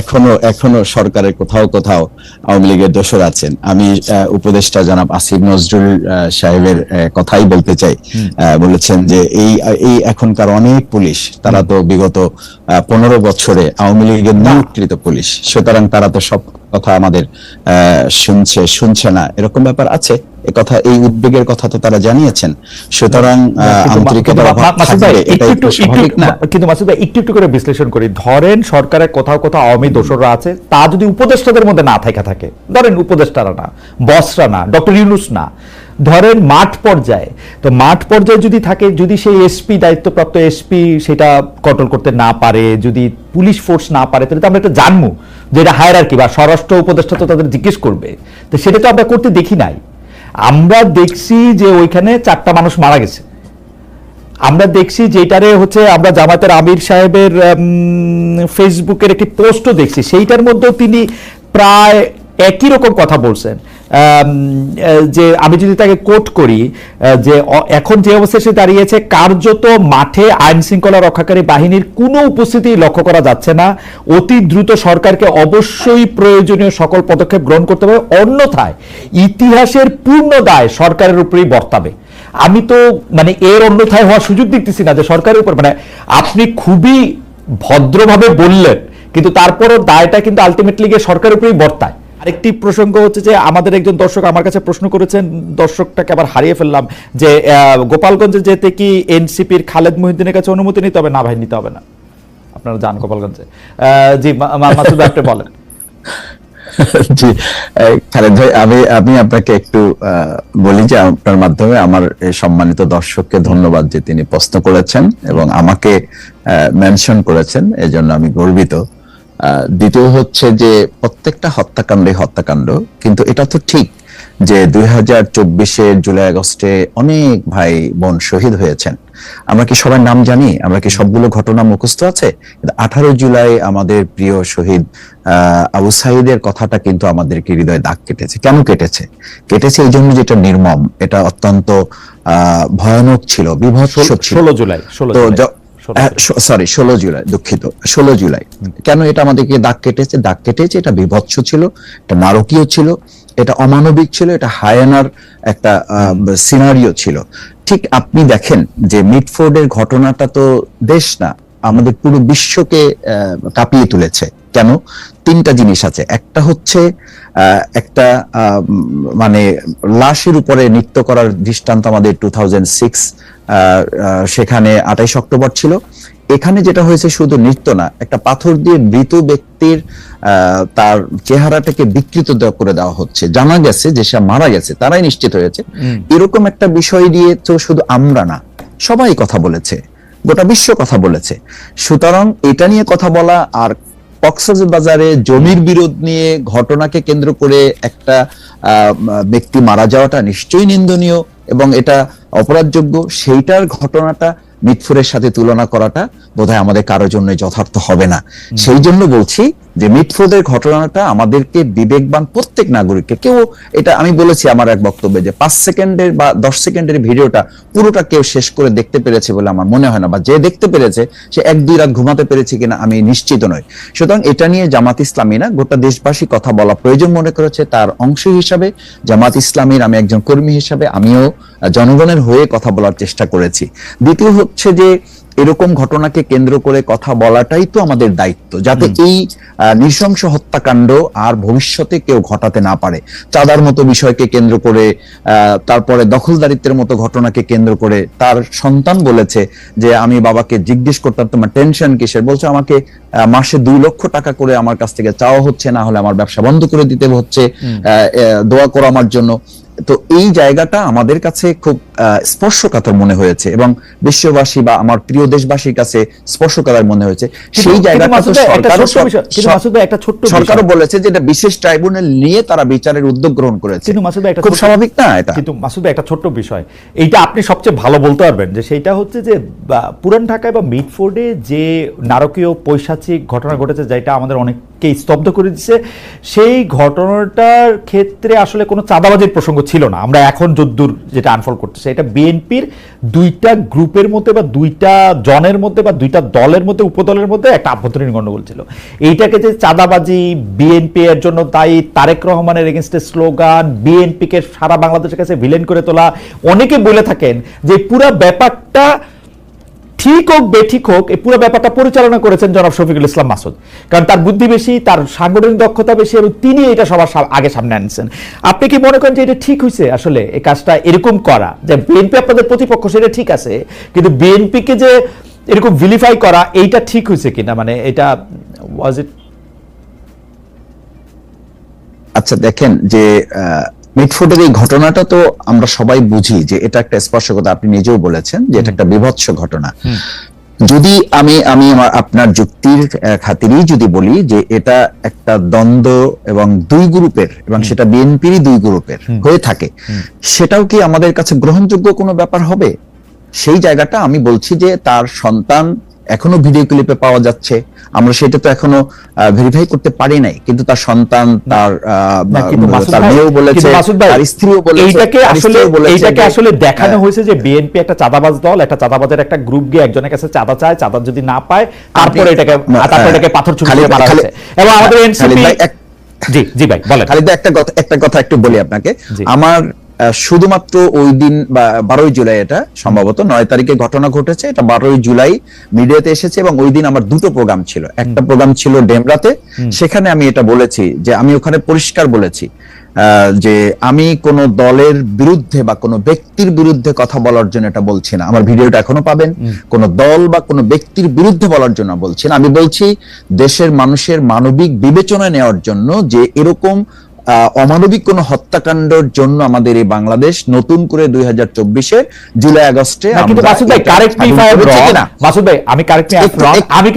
এখনও এখনও সরকারের কোথাও কোথাও আওয়ামী লীগের দোষর আছেন। আমি উপদেষ্টা জনাব আসিফ নজরুল সাহেবের কথাই বলতে চাই। আহ, বলেছেন যে এই এই এখনকার অনেক পুলিশ তারা তো বিগত পনেরো বছরে আওয়ামী লীগের নিয়োগকৃত পুলিশ। সুতরাং তারা তো সব কথা আমাদের আহ, শুনছে শুনছে না। এরকম ব্যাপার আছে? কথা এই উদ্বেগের কথা তো তারা জানিয়েছেন। সুতরাং আন্তরিকতার অভাব মাসুদ ভাই, থাকবে এটা একটু- একটু একটু- স্বাভাবিক না? কিন্তু মাসুদ ভাই একটু একটু করে বিশ্লেষণ করি। ধরেন সরকারের কোথাও কোথাও আওয়ামী দোসররা আছে তা যদি উপদেষ্টাদের মধ্যে না থাকা থাকে ধরেন উপদেষ্টারা না বসরা না ডক্টর ইউনুস না ধরেন মাঠ পর্যায়ে তো মাঠ পর্যায়ে যদি থাকে যদি সেই এসপি দায়িত্বপ্রাপ্ত এসপি সেটা কন্ট্রোল করতে না পারে যদি পুলিশ ফোর্স না পারে তাহলে তো আমরা একটা জানব যে এটা হায়ার কি বা স্বরাষ্ট্র উপদেষ্টা তো তাদের জিজ্ঞেস করবে। তো সেটা তো আমরা করতে দেখি নাই। আমরা দেখছি যে ওইখানে চারটা মানুষ মারা গেছে। আমরা দেখছি যেটারে হচ্ছে আমরা জামাতের আমির সাহেবের ফেসবুকের একটি পোস্টও দেখছি। সেইটার মধ্যেও তিনি প্রায় একই রকম কথা বলছেন। যে আমি যদি তাকে কোট করি যে এখন যে অবস্থায় সে দাঁড়িয়েছে, কার্যত মাঠে আইন শৃঙ্খলা রক্ষাকারী বাহিনীর কোনো উপস্থিতি লক্ষ্য করা যাচ্ছে না। অতি দ্রুত সরকারকে অবশ্যই প্রয়োজনীয় সকল পদক্ষেপ গ্রহণ করতে হবে, অন্যথায় ইতিহাসের পূর্ণ দায় সরকারের উপরেই বর্তাবে। আমি তো মানে এর অন্যথায় হওয়ার সুযোগ দেখতেছি না যে সরকারের উপর মানে আপনি খুবই ভদ্রভাবে বললেন, কিন্তু তারপরও দায়টা কিন্তু আলটিমেটলি গিয়ে সরকারের উপরেই বর্তায়। আরেকটি প্রসঙ্গ হচ্ছে যে আমাদের একজন দর্শক আমার কাছে প্রশ্ন করেছেন, দর্শকটাকে আবার হারিয়ে ফেললাম যে গোপালগঞ্জে যেতে কি এনসিপির খালেদ মহিউদ্দিনের কাছে অনুমতি নিতে হবে? না ভাই, নিতে হবে না। আপনারা যান গোপালগঞ্জে। জি মাসুদ আপনি বলেন। জি খালেদ ভাই, আমি আমি আপনাকে একটু বলি যে আপনার মাধ্যমে আমার সম্মানিত দর্শককে ধন্যবাদ যে তিনি প্রশ্ন করেছেন এবং আমাকে মেনশন করেছেন। এজন্য আমি গর্বিত। দ্বিতীয় হচ্ছে যে প্রত্যেকটা হত্যাকাণ্ডে হত্যাকাণ্ড কিন্তু এটা তো ঠিক যে দুই হাজার চব্বিশের জুলাই আগস্টে অনেক ভাই বোন শহীদ হয়েছেন। আমরা কি সবার নাম জানি? আমরা কি সবগুলো ঘটনা মুখস্থ আছে? আঠারো জুলাই আমাদের প্রিয় শহীদ আহ, আবু সাইদের কথাটা কিন্তু আমাদেরকে হৃদয়ে দাগ কেটেছে। কেন কেটেছে? কেটেছে এই জন্য যেটা নির্মম এটা অত্যন্ত আহ, ভয়ানক ছিল বিভৎস ছিল। ষোলো জুলাই তো সরি ষোলো জুলাই দুঃখিত ষোলো জুলাই। কেন এটা আমাদেরকে দাগ কেটেছে? দাগ কেটেছে এটা বিভৎস ছিল এটা নারকীয় ছিল এটা অমানবিক ছিল এটা হায়ানার একটা সিনারিও ছিল। ঠিক আপনি দেখেন যে মিডফোর্ডের ঘটনাটা তো দেশ না আমাদের পুরো বিশ্বকে কাঁপিয়ে তুলেছে। কেন? তিনটা জিনিস আছে। একটা হচ্ছে একটা মানে লাশের উপরে নৃত্য করার দৃষ্টান্ত আমাদের টু সেখানে আঠাইশ অক্টোবর ছিল। এখানে যেটা হয়েছে শুধু নৃত্য না একটা পাথর দিয়ে মৃত ব্যক্তির তার চেহারাটাকে বিকৃত করে দেওয়া হচ্ছে। জানা গেছে যে সে মারা গেছে তারাই নিশ্চিত হয়েছে। এরকম একটা বিষয় দিয়ে তো শুধু আমরা না সবাই কথা বলেছে গোটা বিশ্ব কথা বলেছে। সুতরাং এটা নিয়ে কথা বলা আর কক্সবাজারে জমির বিরোধ নিয়ে ঘটনাকে কেন্দ্র করে একটা ব্যক্তি মারা যাওয়াটা নিশ্চয়ই নিন্দনীয় এবং এটা অপরাধযোগ্য। সেইটার ঘটনাটা মিটফুরের সাথে তুলনা করাটা বোধহয় আমাদের কারোর জন্য যথার্থ হবে না। সেই জন্য বলছি যে মিটফোর্ডের ঘটনাটা আমাদেরকে বিবেকবান প্রত্যেক নাগরিককে, কেউ এটা আমি বলেছি আমার এক বক্তব্যে যে পাঁচ সেকেন্ডের বা দশ সেকেন্ডের ভিডিওটা পুরোটা কেউ শেষ করে দেখতে পেরেছে বলে আমার মনে হয় না, বা যে দেখতে পেরেছে সে এক, দুই রাত ঘুমাতে পেরেছে কিনা আমি নিশ্চিত নই। সুতরাং এটা নিয়ে জামাত ইসলামী না গোটা দেশবাসী কথা বলা প্রয়োজন মনে করেছে। তার অংশ হিসাবে জামাত ইসলামীর আমি একজন কর্মী হিসাবে আমিও জনগণের হয়ে কথা বলার চেষ্টা করেছি। দ্বিতীয় হচ্ছে যে এরকম ঘটনাকে কেন্দ্র করে কথা বলাটাই তো আমাদের দায়িত্ব যাতে এই নৃশংস হত্যাকাণ্ড আর ভবিষ্যতে কেউ ঘটাতে না পারে। চাঁদার মতো বিষয়কে কেন্দ্র করে তারপরে দখলদারিত্বের মতো ঘটনাকে কেন্দ্র করে তার সন্তান বলেছে যে আমি বাবাকে জিজ্ঞেস করতাম তোমার টেনশন কিসের? বলছে আমাকে মাসে দুই লক্ষ টাকা করে আমার কাছ থেকে চাওয়া হচ্ছে না হলে আমার ব্যবসা বন্ধ করে দিতে হচ্ছে দোয়া করো আমার জন্য। তো এই জায়গাটা আমাদের কাছে খুব আহ, স্পর্শকাতর মনে হয়েছে এবং বিশ্ববাসী বা আমার প্রিয় দেশবাসীর কাছে স্পর্শকাতর মনে হয়েছে। সেই জায়গাটা একটা ছোট্ট সরকারও বলেছে যে এটা বিশেষ ট্রাইব্যুনাল নিয়ে তারা বিচারের উদ্যোগ গ্রহণ করেছে। কিন্তু মাসুদ একটা খুব স্বাভাবিক না এটা? কিন্তু মাসুদ ভাই, একটা ছোট্ট বিষয়। এইটা আপনি সবচেয়ে ভালো বলতে পারবেন যে সেইটা হচ্ছে যে পুরান ঢাকায় বা মিডফোর্ডে যে নারকীয় পৈশাচিক ঘটনা ঘটেছে যেটা আমাদের অনেককে স্তব্ধ করে দিচ্ছে সেই ঘটনাটার ক্ষেত্রে আসলে কোনো চাঁদাবাজির প্রসঙ্গ ছিল না। আমরা এখন যদ্দূর যেটা আনফল করতেছে, এটা বিএনপির দুইটা গ্রুপের মধ্যে বা দুইটা জনের মধ্যে বা দুইটা দলের মধ্যে, উপদলের মধ্যে একটা আভ্যন্তরীণ গণ্ডগোল ছিল। এইটাকে যে চাঁদাবাজি বিএনপি এর জন্য তাই তারেক রহমানের এগেনস্টে স্লোগান বিএনপিকে সারা বাংলাদেশের কাছে ভিলেন করে তোলা, অনেকে বলে থাকেন যে পুরো ব্যাপারটা ঠিক হোক বেঠিক হোক, এই পুরো ব্যাপারটা পরিচালনা করেছেন জনাব শফিকুল ইসলাম মাসুদ। কারণ তার বুদ্ধি বেশি, তার সাংগঠনিক দক্ষতা বেশি এবং তিনি এটা সবার আগে সামনে আনছেন। আপনি কি মনে করেন যে এটা ঠিক হয়েছে আসলে, এই কাজটা এরকম করা? যে বিএনপি আপনাদের প্রতিপক্ষ, সেটা ঠিক আছে, কিন্তু বিএনপিকে যে এরকম ভিলিফাই করা, এইটা ঠিক হয়েছে কিনা? মানে এটা ওয়াজ ইট আচ্ছা দেখেন যে মিটফুটের এই ঘটনাটা তো আমরা সবাই বুঝি যে এটা একটা স্পর্শকতা আপনি নিজেও বলেছেন যে এটা একটা বিভৎস ঘটনা। যদি আমি আমি আমার আপনার যুক্তির খাতিরেই যদি বলি যে এটা একটা দ্বন্দ্ব এবং দুই গ্রুপের এবং সেটা বিএনপিরই দুই গ্রুপের হয়ে থাকে সেটাও কি আমাদের কাছে গ্রহণযোগ্য কোনো ব্যাপার হবে? সেই জায়গাটা আমি বলছি যে তার সন্তান এখনও ভিডিও ক্লিপে পাওয়া যাচ্ছে। আমরা সেটা তো এখনও ভেরিফাই করতে পারি নাই। কিন্তু তার সন্তান তার তার মেয়েও বলেছে তার স্ত্রীও বলেছে এইটাকে আসলে এইটাকে আসলে দেখানো হ্যাঁ। হয়েছে যে বিএনপি একটা চাঁদাবাজ দল একটা চাঁদাবাজের একটা গ্রুপ গিয়ে একজনের কাছে চাঁদা চায় চাঁদা যদি না পায় তারপরে এটাকে তারপরে হ্যাঁ, এটাকে পাথর ছুঁড়ে মারা হয়েছে। এবং আমাদের এনসিপি জি জি ভাই বলেন। খালিদ একটা কথা একটা কথা একটু বলি আপনাকে। আমার শুধুমাত্র ওই দিন বারোই জুলাই এটা সম্ভবত নয় তারিখে ঘটনা ঘটেছে এটা বারোই জুলাই মিডিয়াতে এসেছে এবং ওই দিন আমার দুটো প্রোগ্রাম ছিল। একটা প্রোগ্রাম ছিল ডেমরাতে সেখানে আমি এটা বলেছি যে আমি ওখানে পরিষ্কার বলেছি যে আমি কোন দলের বিরুদ্ধে বা কোনো ব্যক্তির বিরুদ্ধে কথা বলার জন্য এটা বলছি না। আমার ভিডিওটা এখনও পাবেন। কোন দল বা কোনো ব্যক্তির বিরুদ্ধে বলার জন্য বলছি না। আমি বলছি দেশের মানুষের মানবিক বিবেচনা নেওয়ার জন্য যে এরকম অমানবিক কোন হত্যাকাণ্ডের জন্য আমাদের এই বাংলাদেশ নতুন করে দুই হাজার চব্বিশে জুলাই আগস্টে মাসুদ ভাই আমি আমি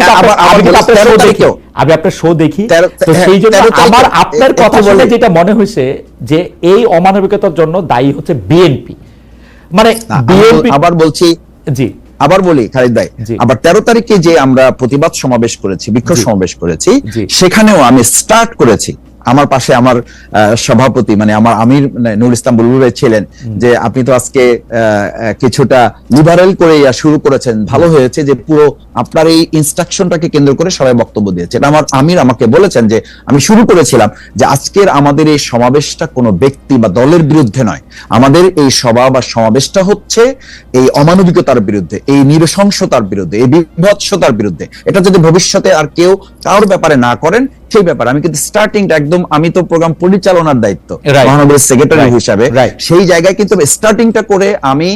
আমি আপনার শো দেখি। তো হ্যাঁ, সেই জন্য আমার আপনার কথা শুনে যেটা মনে হয়েছে যে এই অমানবিকতার জন্য দায়ী হচ্ছে বিএনপি। মানে বিএনপি আবার বলছি জি। আবার বলি খালিদ ভাই। আবার তেরো তারিখে যে আমরা প্রতিবাদ সমাবেশ করেছি বিক্ষোভ সমাবেশ করেছি সেখানেও আমি স্টার্ট করেছি। আমার পাশে আমার সভাপতি মানে আমার আমির মানে নুর ইসলাম বুলবুল ভাই ছিলেন যে আপনি তো আজকে কিছুটা লিবারেল করে শুরু করেছেন। ভালো হয়েছে যে পুরো আপনার এই ইনস্ট্রাকশনটাকে কেন্দ্র করে সবাই বক্তব্য দিয়েছেন আমার আমির আমাকে বলেছেন যে আমি শুরু করেছিলাম যে আজকের আমাদের এই সমাবেশটা কোনো ব্যক্তি বা দলের বিরুদ্ধে নয়। আমাদের এই সভা বা সমাবেশটা হচ্ছে এই অমানবিকতার বিরুদ্ধে এই নৃশংসতার বিরুদ্ধে এই বিভৎসতার বিরুদ্ধে। এটা যদি ভবিষ্যতে আর কেউ কারোর ব্যাপারে না করেন সেই ব্যাপার। আমি কিন্তু স্টার্টিংটা একদম আমি তো প্রোগ্রাম পরিচালনার দায়িত্ব মহানগর সেক্রেটারি হিসাবে। সেই জায়গায় কিন্তু স্টার্টিংটা করে আমি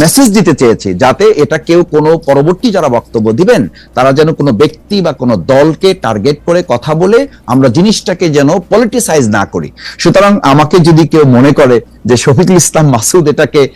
মেসেজ দিতে চেয়েছি যাতে এটা কেউ কোনো পরবর্তী যারা বক্তব্য দিবেন তারা যেন কোনো ব্যক্তি বা কোনো দলকে টার্গেট করে কথা বলে আমরা জিনিসটাকে যেন পলিটিসাইজ না করি। সুতরাং আমাকে যদি কেউ মনে করে যে শফিকুল ইসলাম মাসুদ এটাকে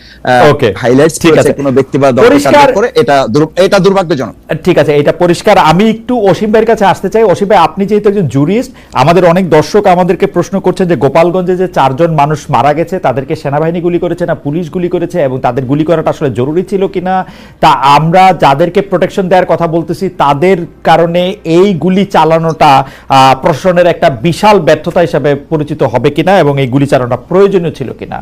হাইলাইট ঠিক আছে। কোনো ব্যক্তি বা পরিষ্কার- করে এটা এটা দুর্ভাগ্যজনক। ঠিক আছে এটা পরিষ্কার। আমি একটু অসীম ভাইয়ের কাছে আসতে চাই। অসীম ভাই আপনি যেহেতু একজন জুরিস্ট আমাদের অনেক দর্শক আমাদেরকে প্রশ্ন করছেন যে গোপালগঞ্জে যে চারজন মানুষ মারা গেছে তাদেরকে সেনাবাহিনী গুলি করেছে না পুলিশ গুলি করেছে এবং তাদের গুলি করাটা আসলে জরুরি ছিল কিনা? তা আমরা যাদেরকে প্রোটেকশন দেওয়ার কথা বলতেছি তাদের কারণে এই গুলি চালানোটা আহ, প্রশাসনের একটা বিশাল ব্যর্থতা হিসাবে পরিচিত হবে কিনা এবং এই গুলি চালানোটা প্রয়োজনীয় ছিল কিনা?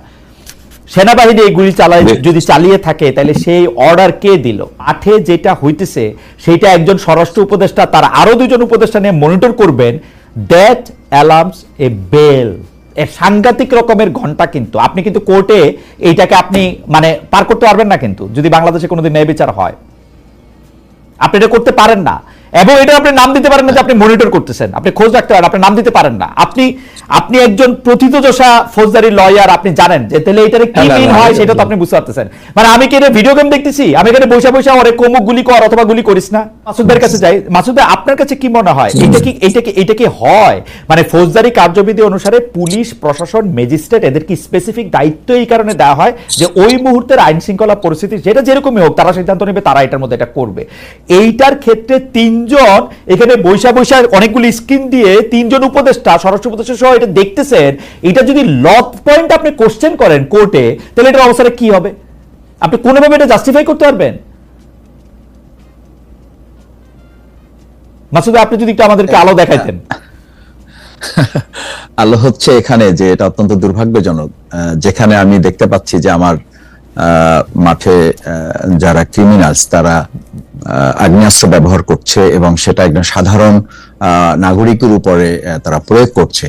সেনাবাহিনী এই গুলি চালায় যদি চালিয়ে থাকে তাহলে সেই অর্ডার কে দিল? আঠে যেটা হইতেছে সেটা একজন স্বরাষ্ট্র উপদেষ্টা তার আরও দুজন উপদেষ্টা নিয়ে মনিটর করবেন। That alarms a bell a সাংঘাতিক রকমের ঘণ্টা কিন্তু। আপনি কিন্তু কোর্টে এইটাকে আপনি মানে পার করতে পারবেন না কিন্তু যদি বাংলাদেশে কোনোদিন ন্যায় বিচার হয়। আপনি এটা করতে পারেন না। এবং এটা আপনি নাম দিতে পারেন না যে আপনি মনিটর করতেছেন। আপনি খোঁজ রাখতে পারেন আপনি নাম দিতে পারেন না। আপনি আপনি একজন প্রথিতযশা ফৌজদারি লয়ার আপনি জানেন যে তাহলে এটার কি না, না, মিন হয় সেটা তো আপনি বুঝতে পারতেছেন। মানে আমি কি এটা ভিডিও গেম দেখতেছি? আমি এখানে বসে বসে আমার কোমুক গুলি কর অথবা গুলি করিস না? মাসুদের কাছে যাই, মাসুদ আপনার কাছে কি মনে হয়? এটা কি এটা কি এটা কি হয়? মানে ফৌজদারি কার্যবিধি অনুসারে পুলিশ, প্রশাসন, ম্যাজিস্ট্রেট এদের কি স্পেসিফিক দায়িত্ব এই কারণে দেওয়া হয় যে ওই মুহূর্তের আইন শৃঙ্খলা পরিস্থিতি যেটা যেরকমই হোক, তারা সিদ্ধান্ত নেবে, তারা এটার মধ্যে এটা করবে। এইটার ক্ষেত্রে তিনজন, এখানে বৈশা বৈশা অনেকগুলি স্ক্রিন দিয়ে তিনজন উপদেষ্টা, স্বরাষ্ট্র উপদেষ্টা সহ এটা দেখতেছেন, এটা যদি লত পয়েন্ট আপনি কোশ্চেন করেন কোর্টে তাহলে এটার অবস্থাটা কি হবে? আপনি কোনোভাবে এটা জাস্টিফাই করতে পারবেন? মাসুদ, আপনি যদি একটু আমাদেরকে আলো দেখাইতেন। আলো হচ্ছে এখানে যে এটা অত্যন্ত দুর্ভাগ্যজনক যেখানে আমি দেখতে পাচ্ছি যে আমার মাঠে যারা ক্রিমিনালস তারা আগ্নেয়াস্ত্র ব্যবহার করছে এবং সেটা একজন সাধারণ নাগরিকের উপরে তারা প্রয়োগ করছে।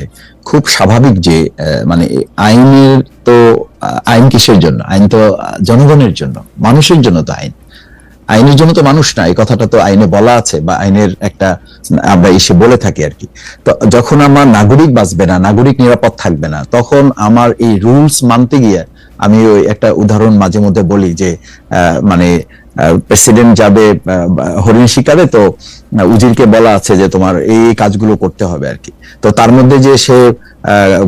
খুব স্বাভাবিক যে মানে আইনের তো আইন কিসের জন্য? আইন তো জনগণের জন্য, মানুষের জন্য তো আইন। আইনের জন্য তো মানুষ না, এই কথাটা তো আইনে বলা আছে বা আইনের একটা, আমরা এসে বলে থাকি আর কি। তো যখন আমার নাগরিক বাঁচবে না, নাগরিক নিরাপদ থাকবে না, তখন আমার এই রুলস মানতে গিয়ে আমি ওই একটা উদাহরণ মাঝে মধ্যে বলি যে মানে প্রেসিডেন্ট যাবে হরিণ শিকারে, তো উজিরকে বলা আছে যে তোমার এই কাজগুলো করতে হবে আর কি। তো তার মধ্যে যে সে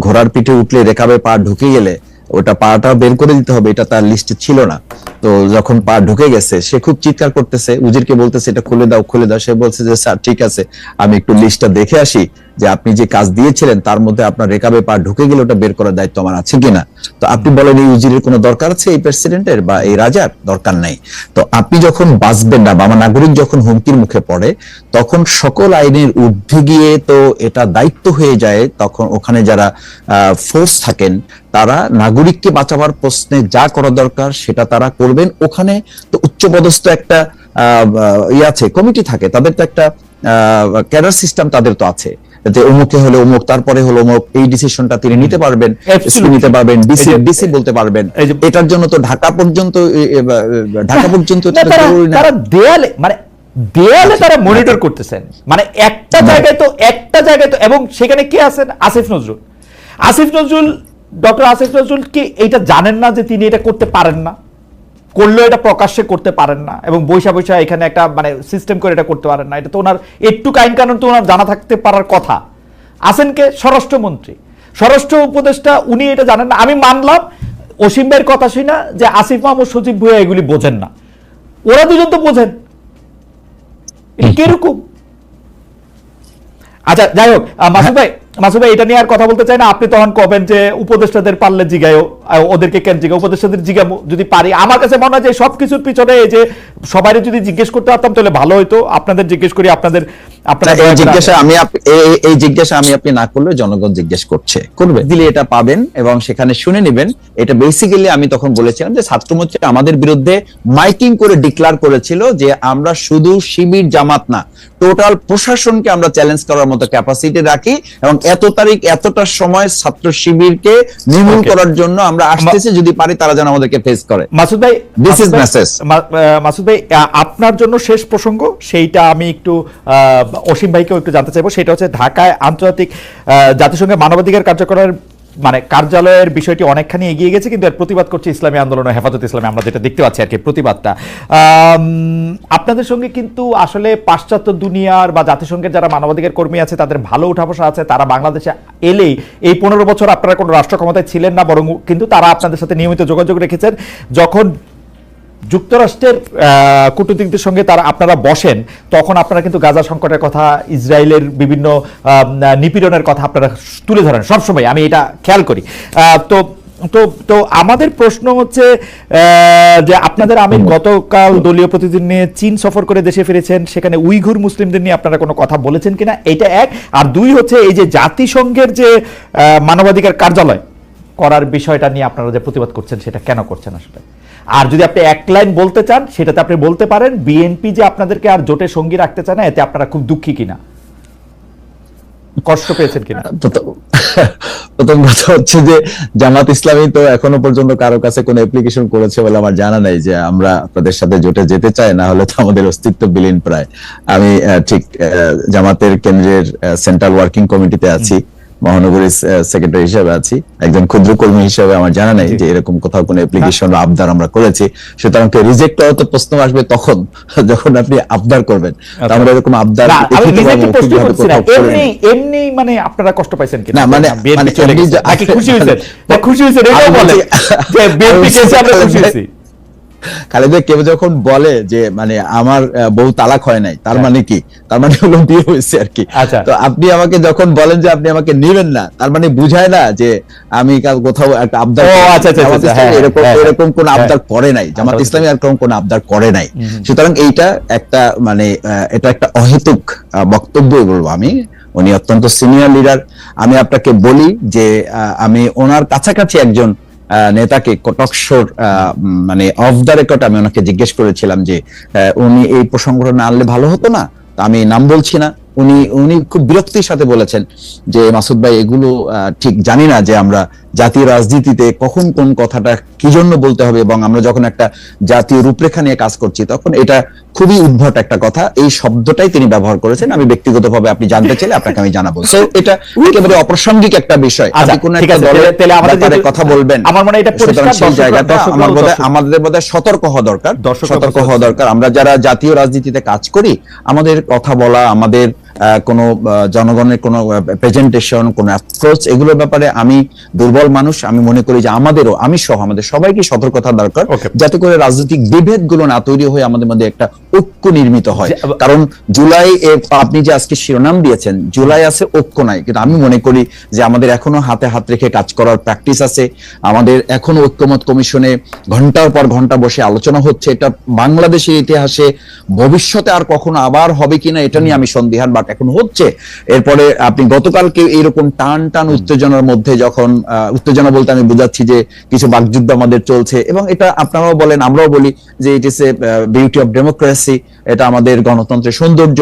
ঘোড়ার পিঠে উঠলে রেখাবে পা ঢুকে গেলে ওটা পাটা বের করে দিতে হবে, এটা তার লিস্টে ছিল না। তো যখন পা ঢুকে গেছে, সে খুব চিৎকার করতেছে, উজিরকে বলতেছে, এটা খুলে দাও খুলে দাও। সে বলছে যে, স্যার, ঠিক আছে, আমি একটু লিস্টটা দেখে আসি। যে আপনি যে কাজ দিয়েছিলেন, তার মধ্যে আপনার রেকাবে পা ঢুকে গেলে ওটা বের করার দায়িত্ব আমার আছে কিনা? তো আপনি বলেন, এই উজিরের কোনো দরকার আছে এই প্রেসিডেন্টের বা এই রাজার? দরকার নাই। তো আপনি যখন বাঁচবেন না বা আমার নাগরিক যখন হুমকির মুখে পড়ে, তখন সকল আইনের ঊর্ধ্বে গিয়ে তো এটা দায়িত্ব হয়ে যায়, তখন ওখানে যারা ফোর্স থাকেন, তারা নাগরিককে বাঁচাবার প্রশ্নে যা করা দরকার সেটা তারা করবেন। ওখানে তো উচ্চপদস্থ একটা ইয়ে আছে, কমিটি থাকে, তাদের তো একটা ক্যাডার সিস্টেম তাদের তো আছে। যে অমুকে হলে অমুক তারপরে হলো অমুক এই ডিসিশনটা তিনি নিতে পারবেন নিতে পারবেন ডিসি ডিসি বলতে পারবেন। এটার জন্য তো ঢাকা পর্যন্ত ঢাকা পর্যন্ত তারা তারা দেয়ালে মানে দেয়ালে তারা মনিটর করতেছেন। মানে একটা জায়গায় তো একটা জায়গায় তো এবং সেখানে কে আছেন? আসিফ নজরুল। আসিফ নজরুল ডক্টর আসিফ নজরুল কি এটা জানেন না যে তিনি এটা করতে পারেন না। করলেও এটা প্রকাশ্যে করতে পারেন না এবং বৈশা বৈশা এখানে একটা মানে সিস্টেম করে এটা করতে পারেন না। এটা তো ওনার একটু আইন কানুন তো ওনার জানা থাকতে পারার কথা। আছেন কে? স্বরাষ্ট্রমন্ত্রী। স্বরাষ্ট্র উপদেষ্টা উনি এটা জানেন না। আমি মানলাম অসীম ভাইয়ের কথা শুনা যে আসিফ মাহমুদ সচিব ভুয়া এগুলি বোঝেন না। ওরা দুজন তো বোঝেন। কীরকম? আচ্ছা যাই হোক মাসুদ ভাই ভাই এটা নিয়ে আর কথা বলতে চাই না। আপনি তখন কবেন যে উপদেষ্টাদের পারলে জিগায়ও ওদেরকে কেন জিগা উপদেষ্টাদের জিগাবো যদি পারি। আমার কাছে মনে হয় যে সব কিছুর পিছনে এই যে সবাই যদি জিজ্ঞেস করতে পারতাম, তাহলে ভালো হইতো। আপনাদের জিজ্ঞেস করি, আপনাদের আপনারা এই জিজ্ঞাসা আমি এই- এই- এই জিজ্ঞাসা আমি আপনি না করলে জনগণ জিজ্ঞেস করছে। করবে। দিলে এটা পাবেন এবং সেখানে শুনে নেবেন। এটা বেসিক্যালি আমি তখন বলেছিলাম যে ছাত্রমোর্চা আমাদের বিরুদ্ধে মাইকিং করে ডিক্লার করেছিল যে আমরা শুধু শিবির জামাত না টোটাল প্রশাসনকে আমরা চ্যালেঞ্জ করার মতো ক্যাপাসিটি রাখি এবং এত তারিখ এতটা সময় ছাত্র শিবিরকে নির্মূল করার জন্য আমরা আসতেছি যদি পারি তারা যেন আমাদেরকে ফেস করে। মাসুদ ভাই This মাসুদ ভাই- মাসুদ আপনার জন্য শেষ প্রসঙ্গ সেইটা আমি একটু অসীম ভাইকেও একটু জানতে চাইব, সেটা হচ্ছে ঢাকায় আন্তর্জাতিক জাতিসংঘের মানবাধিকার কার্যকরের মানে কার্যালয়ের বিষয়টি অনেকখানি এগিয়ে গেছে, কিন্তু এর প্রতিবাদ করছে ইসলামী আন্দোলন হেফাজত ইসলামী। আমরা যেটা দেখতে পাচ্ছি আর কি প্রতিবাদটা। আপনাদের সঙ্গে কিন্তু আসলে পাশ্চাত্য দুনিয়ার বা জাতিসংঘের যারা মানবাধিকার কর্মী আছে, তাদের ভালো উঠা বসা আছে, তারা বাংলাদেশে এলেই এই পনেরো বছর আপনারা কোনো রাষ্ট্র ক্ষমতায় ছিলেন না, বরং কিন্তু তারা আপনাদের সাথে নিয়মিত যোগাযোগ রেখেছেন। যখন যুক্তরাষ্ট্রের কূটনীতিকদের সঙ্গে তারা আপনারা বসেন, তখন আপনারা কিন্তু গাজা সংকটের কথা, ইসরায়েলের বিভিন্ন নিপীড়নের কথা আপনারা তুলে ধরেন সবসময়, আমি এটা খেয়াল করি। তো তো তো আমাদের প্রশ্ন হচ্ছে যে আপনাদের আমি গতকাল দলীয় প্রতিদিন নিয়ে চীন সফর করে দেশে ফিরেছেন, সেখানে উইঘুর মুসলিমদের নিয়ে আপনারা কোনো কথা বলেছেন কিনা? এটা এক। আর দুই হচ্ছে, এই যে জাতিসংঘের যে মানবাধিকার কার্যালয় করার বিষয়টা নিয়ে আপনারা যে প্রতিবাদ করছেন, সেটা কেন করছেন আসলে? আর যদি আপনি এক লাইন বলতে চান, সেটাতে আপনি বলতে পারেন বিএনপি যে আপনাদেরকে আর জোটে সঙ্গী রাখতে চায় না, এতে আপনারা খুব দুঃখী কিনা? কষ্ট পেয়েছেন কিনা? প্রথম কথা হচ্ছে যে, জামাত ইসলামী তো এখনও পর্যন্ত কারও কাছে কোনো অ্যাপ্লিকেশন করেছে বলে আমার জানা নাই যে আমরা আপনাদের সাথে জোটে যেতে চাই, না হলে তো আমাদের অস্তিত্ব বিলীন প্রায়। আমি ঠিক জামাতের কেন্দ্রের সেন্ট্রাল ওয়ার্কিং কমিটিতে আছি। মহানগরীর সেক্রেটারি হিসেবে আছি। একজন ক্ষুদ্র কর্মী হিসেবে আমার জানা নাই যে এরকম কোথাও কোনো অ্যাপ্লিকেশন বা আবদার আমরা করেছি। সুতরাং রিজেক্ট হওয়া তো প্রশ্ন আসবে তখন যখন আপনি আবদার করবেন। তো আমরা এরকম আবদার। এমনি এমনি মানে আপনারা কষ্ট পাইছেন কিনা না, মানে- মানে খুশি হয়েছেন? না খুশি হয়েছেন এটাও আমি যে বিএনপি আমি আমরা খুশি হয়েছি। খালেদা কেউ যখন বলে যে মানে আমার বউ তালাক হয় নাই তার মানে কি? তার মানে হলো বিয়ে হয়েছে আর কি। আচ্ছা। তো আপনি আমাকে যখন বলেন যে আপনি আমাকে নেবেন না তার মানে বুঝায় না যে আমি কাল কোথাও একটা আবদার ও, আচ্ছা, আচ্ছা, হ্যাঁ, এরকম হ্যাঁ, এরকম কোন হ্যাঁ। আবদার করে নাই। জামাত ইসলামী এরকম কোন আবদার করে নাই। সুতরাং এইটা একটা মানে এটা একটা অহেতুক বক্তব্য বলব আমি। উনি অত্যন্ত সিনিয়র লিডার আমি আপনাকে বলি যে আমি ওনার কাছাকাছি একজন নেতাকে কটকসর মানে অফ দ্য রেকর্ড আমি ওনাকে জিজ্ঞেস করেছিলাম যে উনি এই প্রসঙ্গটা না আনলে ভালো হতো না? আমি নাম বলছি না। উনি উনি খুব বিরক্তির সাথে বলেছেন যে, মাসুদ ভাই এগুলো ঠিক জানি না যে আমরা জাতীয় রাজনীতিতে কখন কোন কথাটা কি জন্য বলতে হবে এবং আমরা যখন একটা জাতীয় রূপরেখা নিয়ে কাজ করছি তখন এটা খুবই উদ্ভট একটা কথা। এই শব্দটাই তিনি ব্যবহার করেছেন। আমি ব্যক্তিগতভাবে আপনি জানতে চাইলে আপনাকে আমি জানাব। তো এটা একেবারে অপ্রাসঙ্গিক একটা বিষয়। আচ্ছা, আপনি কোন একটা দলের তাহলে- তাহলে আমাদের ব্যাপারে কথা বলবেন আমার মনে হয় এটা পরিষ্কার, সেই জায়গাটা আমার বোধহয় দর্শক- আমাদের বোধহয় সতর্ক হওয়া দরকার। সতর্ক হওয়া দরকার। আমরা যারা জাতীয় রাজনীতিতে কাজ করি আমাদের কথা বলা আমাদের কোনো জনগণের কোনো প্রেজেন্টেশন কোনো অ্যাপ্রোচ এগুলোর ব্যাপারে আমি দুর্বল মানুষ আমি মনে করি যে আমাদেরও আমি সহ আমাদের সবাইকে সতর্কতা দরকার যাতে করে রাজনৈতিক বিভেদগুলো না তৈরি হয়ে আমাদের মধ্যে একটা ঐক্য নির্মিত হয়। কারণ জুলাই এ আপনি যে আজকে শিরোনাম দিয়েছেন জুলাই আছে ঐক্য নাই। কিন্তু আমি মনে করি যে আমাদের এখনও হাতে হাত রেখে কাজ করার প্র্যাকটিস আছে। আমাদের এখনও ঐক্যমত কমিশনে ঘণ্টার পর ঘণ্টা বসে আলোচনা হচ্ছে। এটা বাংলাদেশের ইতিহাসে ভবিষ্যতে আর কখনো আবার হবে কিনা এটা নিয়ে আমি সন্দিহান বাট এখন হচ্ছে। এরপরে আপনি গতকালকে এইরকম টান টান উত্তেজনার মধ্যে যখন উত্তেজনা বলতে আমি বুঝাচ্ছি যে কিছু বাকযুদ্ধ আমাদের চলছে এবং এটা আপনারাও বলেন আমরাও বলি যে it is a beauty of democracy এটা আমাদের গণতন্ত্রের সৌন্দর্য।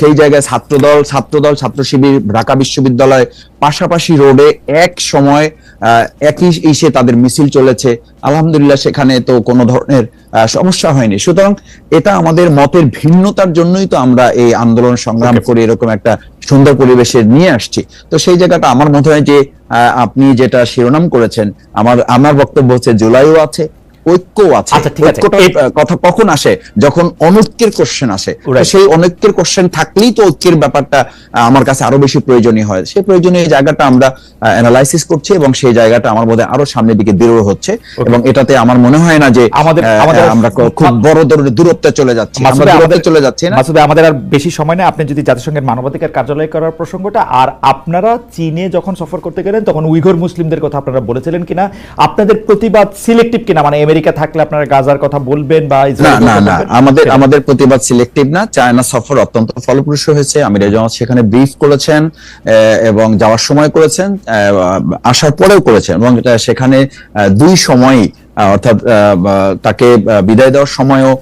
সেই জায়গায় ছাত্রদল ছাত্রদল ছাত্র শিবির ঢাকা বিশ্ববিদ্যালয় পাশাপাশি রোডে এক সময় আহ, একই ইসে তাদের মিছিল চলেছে। আলহামদুলিল্লাহ সেখানে তো কোনো ধরনের সমস্যা হয়নি। সুতরাং এটা আমাদের মতের ভিন্নতার জন্যই তো আমরা এই আন্দোলন সংগ্রাম করে এরকম একটা সুন্দর পরিবেশে নিয়ে আসছি। তো সেই জায়গাটা আমার মনে হয় যে আহ, আপনি যেটা শিরোনাম করেছেন আমার আমার বক্তব্য হচ্ছে জুলাইও আছে ঐক্য আছে। আচ্ছা, কথা কখন আসে? যখন অনৈক্যের কোশ্চেন আসে। সেই অনৈক্যের কোশ্চেন থাকলেই তো ঐক্যের ব্যাপারটা আমার কাছে আরও বেশি প্রয়োজনীয় হয়। সেই প্রয়োজনীয় জায়গাটা আমরা অ্যানালাইসিস করছি এবং সেই জায়গাটা আমার বোধহয় আরও সামনের দিকে দৃঢ় হচ্ছে। এবং এটাতে আমার মনে হয় না যে আমাদের- আমরা খুব বড় ধরনের দূরত্বে চলে যাচ্ছি। আমরা দূরত্বে আমাদের চলে যাচ্ছি না। আমাদের আর বেশি সময় নেই। আপনি যদি জাতিসংঘের মানবাধিকার কার্যালয় করার প্রসঙ্গটা আর আপনারা চীনে যখন সফর করতে গেলেন তখন উইঘুর মুসলিমদের কথা আপনারা বলেছিলেন কিনা আপনাদের প্রতিবাদ সিলেক্টিভ কিনা মানে আমেরিকা থাকলে আপনারা গাজার কথা বলবেন বা না না না। আমাদের আমাদের প্রতিবাদ সিলেক্টিভ না। চায়না সফর অত্যন্ত ফলপ্রসূ হয়েছে। আমির জামাত সেখানে ব্রিফ করেছেন এবং যাওয়ার সময় করেছেন আসার পরেও করেছেন এবং সেখানে দুই সময় অর্থাৎ তাকে বিদায় দেওয়ার সময়ও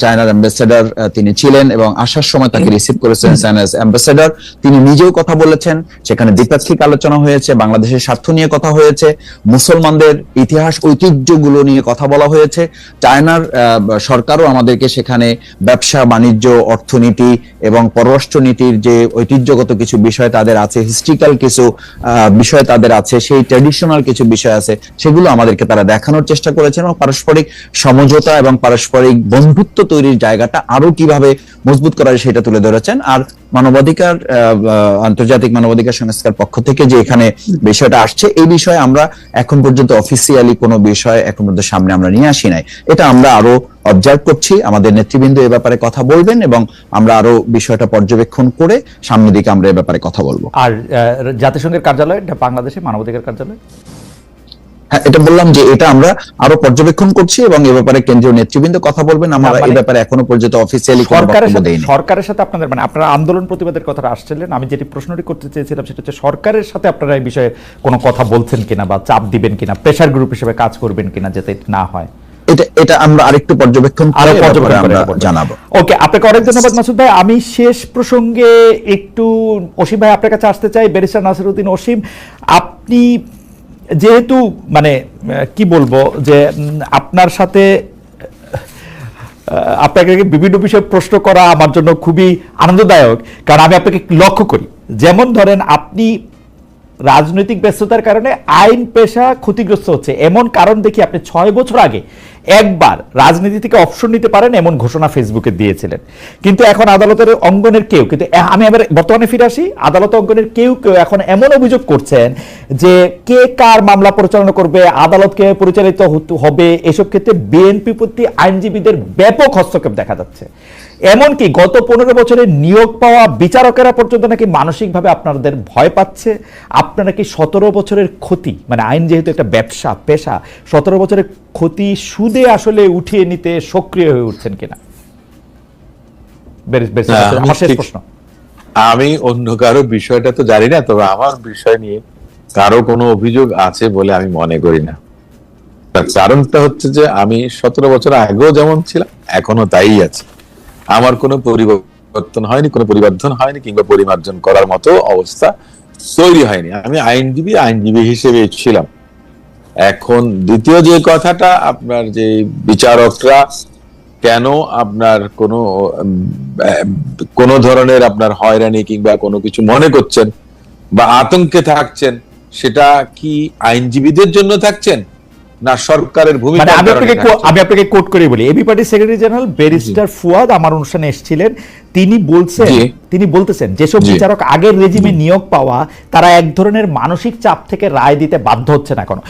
চায়নার অ্যাম্বাসেডার তিনি ছিলেন এবং আসার সময় তাকে রিসিভ করেছেন চায়নার অ্যাম্বাসেডার তিনি নিজেও কথা বলেছেন, সেখানে দ্বিপাক্ষিক আলোচনা হয়েছে, বাংলাদেশের স্বার্থ নিয়ে কথা হয়েছে, মুসলমানদের ইতিহাস, ঐতিহ্যগুলো নিয়ে কথা বলা হয়েছে। চায়নার সরকারও আমাদেরকে সেখানে ব্যবসা, বাণিজ্য, অর্থনীতি এবং পররাষ্ট্রনীতির যে ঐতিহ্যগত কিছু বিষয় তাদের আছে হিস্ট্রিক্যাল কিছু বিষয় তাদের আছে, সেই ট্র্যাডিশনাল কিছু বিষয় আছে, সেগুলো আমাদেরকে তারা দেখানোর চেষ্টা করেছেন এবং পারস্পরিক সমঝোতা এবং পারস্পরিক বন্ধুত্ব তৈরির জায়গাটা আরও কীভাবে মজবুত করা যায় সেটা তুলে ধরেছেন। আর মানবাধিকার আন্তর্জাতিক মানবাধিকার সংস্থার পক্ষ থেকে যে এখানে বিষয়টা আসছে, এই বিষয়ে আমরা এখন পর্যন্ত অফিসিয়ালি কোনো বিষয় এখন পর্যন্ত সামনে আমরা নিয়ে আসি নাই। এটা আমরা আরও অবজার্ভ করছি, আমাদের নেতৃবৃন্দ এ ব্যাপারে কথা বলবেন এবং আমরা আরও বিষয়টা পর্যবেক্ষণ করে সামনের দিকে আমরা এ ব্যাপারে কথা বলব। আর জাতিসংঘের কার্যালয় বাংলাদেশে মানবাধিকার কার্যালয়? হ্যাঁ এটা বললাম যে এটা আমরা আরও পর্যবেক্ষণ করছি এবং এ ব্যাপারে কেন্দ্রীয় নেতৃবৃন্দ কথা বলবেন। আমরা না, মানে এই ব্যাপারে এখনও পর্যন্ত অফিসিয়ালি কোনো সরকারের সাথে সরকারের সাথে আপনাদের মানে আপনারা আন্দোলন প্রতিবাদের কথাটা আসছিলেন। আমি যেটি প্রশ্নটি করতে চেয়েছিলাম সেটা হচ্ছে সরকারের সাথে আপনারা এই বিষয়ে কোনো কথা বলছেন কিনা বা চাপ দিবেন কিনা প্রেশার গ্রুপ হিসেবে কাজ করবেন কিনা যাতে এটা না হয়? এটা এটা আমরা আরেকটু পর্যবেক্ষণ করে আরও পর্যবেক্ষণ। জানাব। ওকে আপনাকে অনেক ধন্যবাদ মাসুদ ভাই। আমি শেষ প্রসঙ্গে একটু অসীম ভাই আপনার কাছে আসতে চাই। ব্যারিস্টার নাসিরুদ্দিন অসীম আপনি যেহেতু মানে কি বলব, যে আপনার সাথে আপনাকে বিভিন্ন বিষয়ে প্রশ্ন করা আমার জন্য খুবই আনন্দদায়ক। কারণ আমি আপনাকে লক্ষ্য করি। যেমন ধরেন আপনি রাজনৈতিক ব্যস্ততার কারণে আইন পেশা ক্ষতিগ্রস্ত হচ্ছে। এমন কারণ দেখি আপনি ছয় বছর আগে একবার রাজনীতি থেকে অপশন নিতে পারেন এমন ঘোষণা ফেসবুকে দিয়েছিলেন। কিন্তু এখন আদালতের অঙ্গনের কেউ, কিন্তু আমি আবার বর্তমানে ফিরে আসি আদালত অঙ্গনের কেউ কেউ এখন এমন অভিযোগ করছেন যে কে কার মামলা পরিচালনা করবে, আদালতকে পরিচালিত হতে- হবে, এসব ক্ষেত্রে বিএনপি প্রতি আইনজীবীদের ব্যাপক হস্তক্ষেপ দেখা যাচ্ছে। এমনকি গত পনেরো বছরে নিয়োগ পাওয়া বিচারকেরা পর্যন্ত নাকি মানসিকভাবে আপনাদের ভয় পাচ্ছে। আপনারা কি সতেরো বছরের ক্ষতি মানে আইন যেহেতু একটা ব্যবসা পেশা সতেরো বছরের ক্ষতি সুদে আসলে উঠিয়ে নিতে সক্রিয় হয়ে উঠছেন কিনা? আমি আমার প্রশ্ন। আমি অন্য কারও বিষয়টা তো জানি না তবে আমার বিষয় নিয়ে কারও কোনো অভিযোগ আছে বলে আমি মনে করি না। তার কারণটা হচ্ছে যে আমি সতেরো বছর আগেও যেমন ছিলাম এখনও তাই আছে। আমার কোনো পরিবর্তন হয়নি, কোনো পরিবর্তন হয়নি কিংবা পরিমার্জন করার মতো অবস্থা তৈরি হয়নি। আমি আইনজীবী আইনজীবী হিসেবে ছিলাম। এখন দ্বিতীয় যে কথাটা, আপনার যে বিচারকরা কেন আপনার কোনো কোনো ধরনের আপনার হয়রানি কিংবা কোনো কিছু মনে করছেন বা আতঙ্কে থাকছেন, সেটা কি আইনজীবীদের জন্য থাকছেন? না সরকারের মানে ভূমিকা আমি আপনাকে আমি আপনাকে কোট করে বলি। AB party secretary general barrister Fuad আমার অনুষ্ঠানে এসেছিলেন। তিনি বলছেন তিনি বলতেছেন যেসব। বিচারক আগের রেজিমে নিয়োগ পাওয়া তারা এক ধরনের মানসিক চাপ থেকে রায় দিতে বাধ্য হচ্ছে না কোনো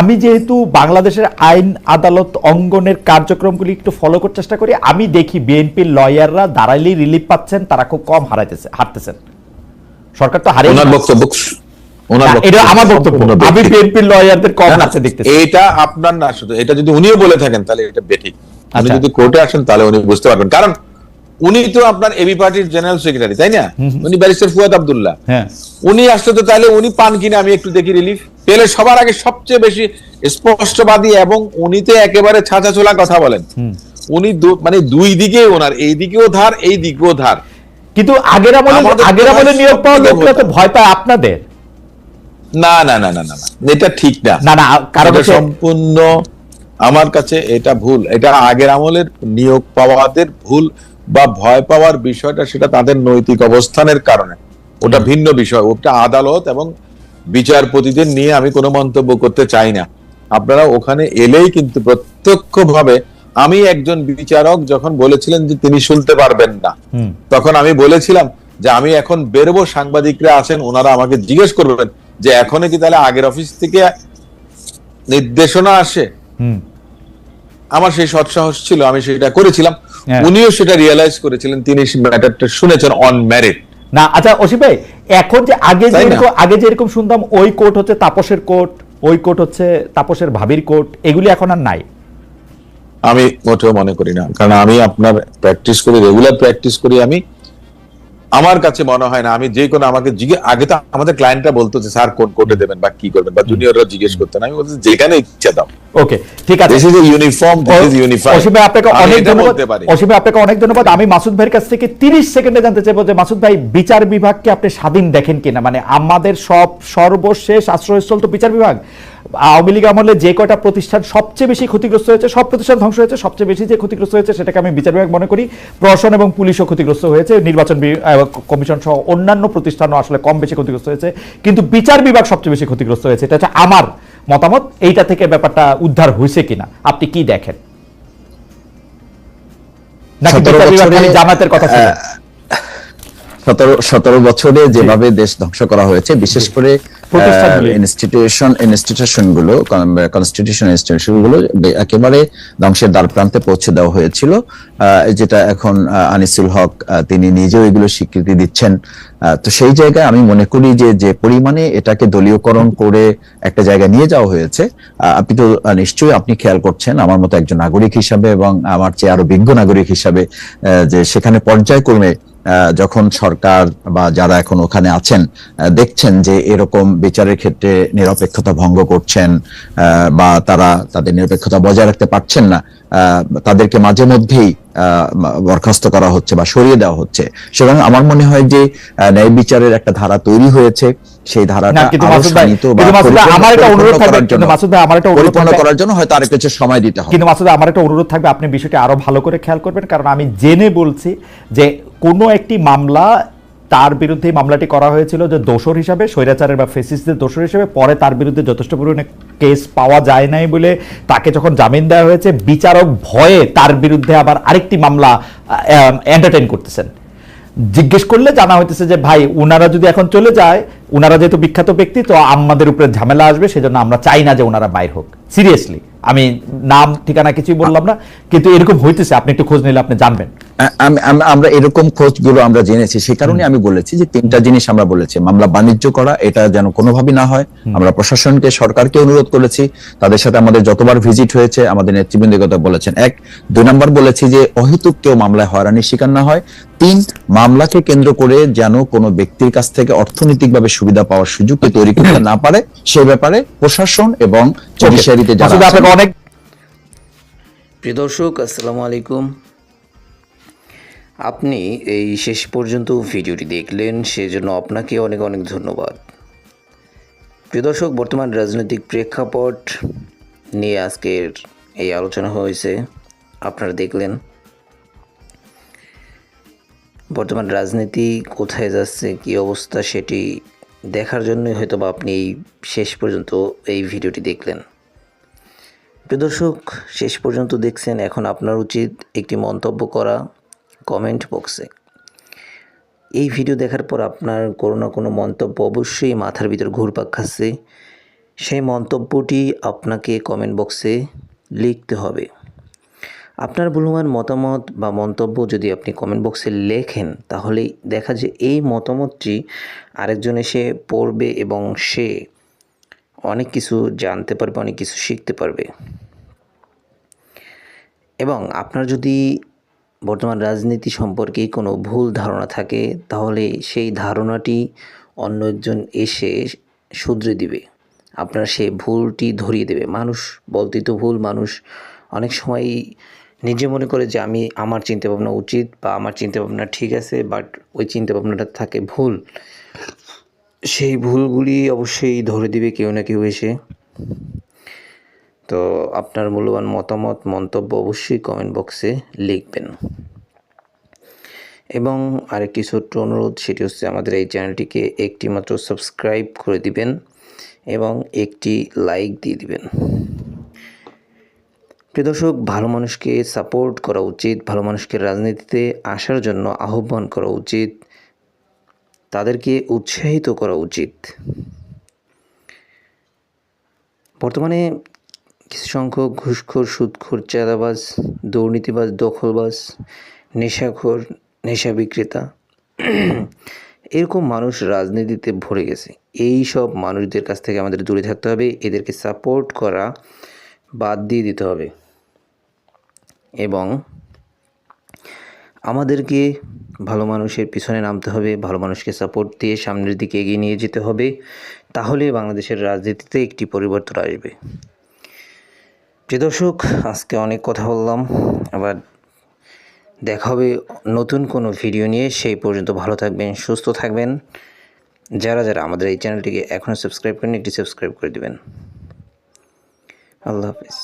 আমি যেহেতু বাংলাদেশের আইন আদালত অঙ্গনের কার্যক্রমগুলি একটু ফলো করার চেষ্টা করি আমি দেখি বিএনপির লয়াররা দাঁড়াইলেই রিলিফ পাচ্ছেন তারা খুব কম হারাইতেছে হারতেছেন। সরকার তো হারিয়ে বক্তব্য এটা আমার বক্তব্য। আমি বিএনপির লয়ারদের কম না, না, এটা আপনার না শুধু এটা যদি উনিও বলে থাকেন তাহলে এটা বেঠিক। উনি আচ্ছা। যদি কোর্টে আসেন তাহলে উনি বুঝতে পারবেন। কারণ উনি তো আপনার এবি পার্টির জেনারেল সেক্রেটারি তাই না? উনি ব্যারিস্টার ফুয়াদ আব্দুল্লাহ হ্যাঁ। উনি আসলে তো তাহলে উনি পান কিনা আমি একটু দেখি রিলিফ পেলে সবার আগে সবচেয়ে বেশি স্পষ্টবাদী এবং উনি তো একেবারে ছাঁচা ছোলা কথা বলেন। উনি মানে দুই দিকে ওনার এই দিকেও ধার এই দিকেও ধার। কিন্তু আগের আমলে আগের আমলে নিয়োগ পাওয়া লোকরা তো ভয় পায় আপনাদের। না না না না না এটা ঠিক না। না না কারণ সম্পূর্ণ আমার কাছে এটা ভুল। এটা আগের আমলের নিয়োগ পাওয়াদের ভুল বা ভয় পাওয়ার বিষয়টা সেটা তাদের নৈতিক অবস্থানের কারণে। ওটা ভিন্ন বিষয়। ওটা আদালত এবং বিচারপতিদের নিয়ে আমি কোনো মন্তব্য করতে চাই না। আপনারা ওখানে এলেই কিন্তু প্রত্যক্ষভাবে আমি একজন বিচারক যখন বলেছিলেন যে তিনি শুনতে পারবেন না তখন আমি বলেছিলাম যে আমি এখন বেরোবো সাংবাদিকরা আছেন ওনারা আমাকে জিজ্ঞেস করবেন যে এখনও কি তাহলে আগের অফিস থেকে নির্দেশনা আসে? আমার সেই সৎসাহস ছিল আমি সেটা করেছিলাম। হ্যাঁ। উনিও সেটা রিয়েলাইজ করেছিলেন তিনি ম্যাটারটা শুনেছেন অন মেরিট না আচ্ছা অসিফ ভাই এখন যে আগে যেরকম আগে যেরকম শুনতাম ওই কোর্ট হচ্ছে তাপসের কোর্ট ওই কোর্ট হচ্ছে তাপসের ভাবির কোর্ট এগুলি এখন আর নাই। আমি মোটেও মনে করি না কারণ আমি আপনার প্র্যাকটিস করি রেগুলার প্র্যাকটিস করি আমি। আমার কাছে মনে হয় না আমি যে কোনো আমাকে জিজ্ঞেস আগে তো আমাদের ক্লায়েন্টরা বলতো যে স্যার কোন কোর্টে দেবেন বা কি করবেন? বা জুনিয়ররা জিজ্ঞেস করতেন আমি বলছি যেখানে ইচ্ছা দাও। ওকে ঠিক আছে। This is uniform this is unified Asim ভাই আপনাকে অনেক ধন্যবাদ। অসীম ভাই আপনাকে অনেক ধন্যবাদ। আমি মাসুদ ভাইয়ের কাছ থেকে 30 সেকেন্ডে জানতে চাইব যে মাসুদ ভাই বিচার বিভাগকে আপনি স্বাধীন দেখেন কিনা? মানে আমাদের সব সর্বশেষ আশ্রয়স্থল তো বিচার বিভাগ। আওয়ামী লীগ আমলে যে কয়টা প্রতিষ্ঠান সবচেয়ে বেশি ক্ষতিগ্রস্ত হয়েছে সব প্রতিষ্ঠান ধ্বংস হয়েছে সবচেয়ে বেশি যে ক্ষতিগ্রস্ত হয়েছে সেটাকে আমি বিচার বিভাগ মনে করি। প্রশাসন এবং পুলিশও ক্ষতিগ্রস্ত হয়েছে নির্বাচন কমিশন সহ অন্যান্য প্রতিষ্ঠানও আসলে কম বেশি ক্ষতিগ্রস্ত হয়েছে। কিন্তু বিচার বিভাগ সবচেয়ে বেশি ক্ষতিগ্রস্ত হয়েছে এটা হচ্ছে আমার মতামত। এইটা থেকে ব্যাপারটা উদ্ধার হয়েছে কিনা আপনি কি দেখেন? নাকি বিচার বিভাগ জামাতের কথা ছিল? সতেরো সতেরো বছরে যেভাবে দেশ ধ্বংস করা হয়েছে বিশেষ করে ইনস্টিটিউশন ইনস্টিটিউশনগুলো। কনস্টিটিউশন ইনস্টিটিউশনগুলো একেবারে ধ্বংসের দ্বার প্রান্তে পৌঁছে দেওয়া হয়েছিল। যেটা এখন আনিসুল হক তিনি নিজেও এগুলো স্বীকৃতি দিচ্ছেন। তো সেই জায়গায় আমি মনে করি যে যে পরিমাণে এটাকে দলীয়করণ করে একটা জায়গায় নিয়ে যাওয়া হয়েছে। আপনি তো নিশ্চয়ই আপনি খেয়াল করছেন আমার মতো একজন নাগরিক হিসাবে এবং আমার চেয়ে আরও বিজ্ঞ নাগরিক হিসাবে আহ, যে সেখানে পর্যায়ক্রমে যখন সরকার বা যারা এখন ওখানে আছেন দেখছেন যে এরকম বিচারের ক্ষেত্রে নিরপেক্ষতা ভঙ্গ করছেন বা তারা তাদের নিরপেক্ষতা বজায় রাখতে পারছেন না তাদেরকে মাঝে মধ্যেই বরখাস্ত করা হচ্ছে বা সরিয়ে দেওয়া হচ্ছে। সুতরাং আমার মনে হয় যে ন্যায় বিচারের একটা ধারা তৈরি হয়েছে। সেই ধারাটা কিন্তু আমার একটা অনুরোধ থাকবে, করার জন্য কিন্তু মাসুদ ভাই, আমার একটা অনুরোধ করার জন্য হয়তো কিছু সময় দিতে হবে। কিন্তু মাসুদ আমার একটা অনুরোধ থাকবে আপনি বিষয়টি আরও ভালো করে খেয়াল করবেন কারণ আমি জেনে বলছি যে কোনো একটি মামলা, তার বিরুদ্ধে মামলাটি করা হয়েছিল যে দোষর হিসাবে, স্বৈরাচারের বা ফেসিসদের দোষর হিসেবে, পরে তার বিরুদ্ধে যথেষ্ট পরিমাণে কেস পাওয়া যায় নাই বলে তাকে যখন জামিন দেওয়া হয়েছে, বিচারক ভয়ে তার বিরুদ্ধে আবার আরেকটি মামলা এন্টারটেইন করতেছেন। জিজ্ঞেস করলে জানা হইতেছে যে, ভাই ওনারা যদি এখন চলে যায় ওনারা যেহেতু বিখ্যাত ব্যক্তি, তো আমাদের উপরে ঝামেলা আসবে, সেজন্য আমরা চাই না যে ওনারা বাইর হোক। সিরিয়াসলি আমি নাম, ঠিকানা কিছুই বললাম না, কিন্তু এরকম হইতেছে, আপনি একটু খোঁজ নিলে আপনি জানবেন। আমরা এরকম খোঁজগুলো আমরা জেনেছি। সে কারণে আমি বলেছি যে তিনটা জিনিস আমরা বলেছি। মামলা বাণিজ্য করা এটা যেন কোনোভাবেই না হয়। আমরা প্রশাসনকে সরকারকে অনুরোধ করেছি। তাদের সাথে আমাদের যতবার ভিজিট হয়েছে আমাদের নেতৃবৃন্দ কথা বলেছেন। এক দুই নম্বর বলেছি যে অহেতুক কেউ মামলায় হয়রানির শিকার না হয়। তিন মামলাকে কেন্দ্র করে যেন কোনো ব্যক্তির কাছ থেকে অর্থনৈতিকভাবে সুবিধা পাওয়ার সুযোগকে তৈরি করতে না পারে সে ব্যাপারে প্রশাসন এবং জুডিশিয়ারিতে যারা অনেক প্রিয় দর্শক আসসালামু আলাইকুম। আপনি এই শেষ পর্যন্ত ভিডিওটি দেখলেন, সেজন্য আপনাকে অনেক অনেক ধন্যবাদ। প্রিয় দর্শক, বর্তমান রাজনৈতিক প্রেক্ষাপট নিয়ে আজকের এই আলোচনা হয়েছে। আপনারা দেখলেন, বর্তমান রাজনীতি কোথায় যাচ্ছে, কী অবস্থা সেটি দেখার জন্যই হয়তো বা আপনি শেষ পর্যন্ত এই ভিডিওটি দেখলেন। প্রিয় দর্শক, শেষ পর্যন্ত দেখছেন, এখন আপনার উচিত একটি মন্তব্য করা। কমেন্ট বক্সে এই ভিডিও দেখার পর আপনার কোনো না কোনো মন্তব্য অবশ্যই মাথার ভিতর ঘুরপাক খাচ্ছে। সেই মন্তব্যটি আপনাকে কমেন্ট বক্সে লিখতে হবে। আপনার মূল্যবান মতামত বা মন্তব্য যদি আপনি কমেন্ট বক্সে লেখেন তাহলেই দেখা যায় এই মতামতটি আরেকজন এসে পড়বে এবং সে অনেক কিছু জানতে পারবে, অনেক কিছু শিখতে পারবে। এবং আপনার যদি বর্তমান রাজনীতি সম্পর্কে কোনো ভুল ধারণা থাকে, তাহলে সেই ধারণাটি অন্য একজন এসে শুধরে দিবে। আপনার সেই ভুলটি ধরিয়ে দেবে। মানুষ, বলতেই তো ভুল, মানুষ অনেক সময় নিজে মনে করে যে আমি, আমার চিন্তাভাবনা উচিত বা আমার চিন্তাভাবনা ঠিক আছে বাট ওই চিন্তাভাবনাটা থাকে ভুল। সেই ভুলগুলি অবশ্যই ধরে দিবে কেউ না কেউ এসে। তো আপনার মূল্যবান মতামত, মন্তব্য অবশ্যই কমেন্ট বক্সে লিখবেন। এবং আরেকটি ছোট্ট অনুরোধ, সেটি হচ্ছে আমাদের এই চ্যানেলটিকে একটি মাত্র সাবস্ক্রাইব করে দিবেন এবং একটি লাইক দিয়ে দিবেন। প্রিয় দর্শক, ভালো মানুষকে সাপোর্ট করা উচিত, ভালো মানুষকে রাজনীতিতে আসার জন্য আহ্বান করা উচিত, তাদেরকে উৎসাহিত করা উচিত। বর্তমানে কিছু সংখ্যক ঘুষখোর, সুদখোর, চাঁদাবাজ, দুর্নীতিবাজ, দখলবাজ, নেশাখোর, নেশা বিক্রেতা এরকম মানুষ রাজনীতিতে ভরে গেছে। এই সব মানুষদের কাছ থেকে আমাদের দূরে থাকতে হবে, এদেরকে সাপোর্ট করা বাদ দিয়ে দিতে হবে। এবং আমাদেরকে ভালো মানুষের পিছনে নামতে হবে, ভালো মানুষকে সাপোর্ট দিয়ে সামনের দিকে এগিয়ে নিয়ে যেতে হবে তাহলে বাংলাদেশের রাজনীতিতে একটি পরিবর্তন আসবে। প্রিয় দর্শক, আজকে অনেক কথা বললাম, আবার দেখা হবে নতুন কোনো ভিডিও নিয়ে। সেই পর্যন্ত ভালো থাকবেন, সুস্থ থাকবেন। যারা যারা আমাদের এই চ্যানেলটিকে এখনও সাবস্ক্রাইব করেন একটি সাবস্ক্রাইব করে দেবেন। আল্লাহ হাফিজ।